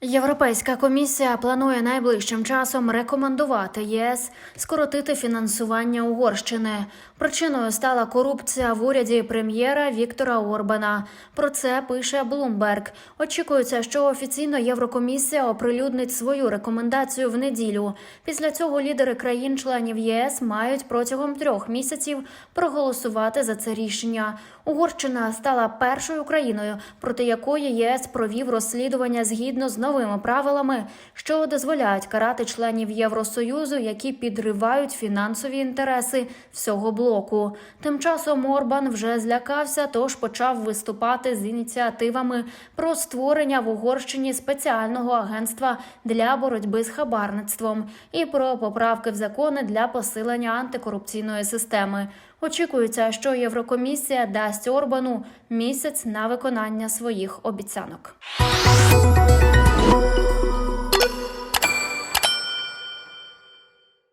Європейська комісія планує найближчим часом рекомендувати ЄС скоротити фінансування Угорщини. Причиною стала корупція в уряді прем'єра Віктора Орбана. Про це пише Блумберг. Очікується, що офіційно Єврокомісія оприлюднить свою рекомендацію в неділю. Після цього лідери країн-членів ЄС мають протягом трьох місяців проголосувати за це рішення. Угорщина стала першою країною, проти якої ЄС провів розслідування згідно з новими правилами, що дозволяють карати членів Євросоюзу, які підривають фінансові інтереси всього блоку. Тим часом Орбан вже злякався, тож почав виступати з ініціативами про створення в Угорщині спеціального агентства для боротьби з хабарництвом і про поправки в закони для посилення антикорупційної системи. Очікується, що Єврокомісія дасть Орбану місяць на виконання своїх обіцянок.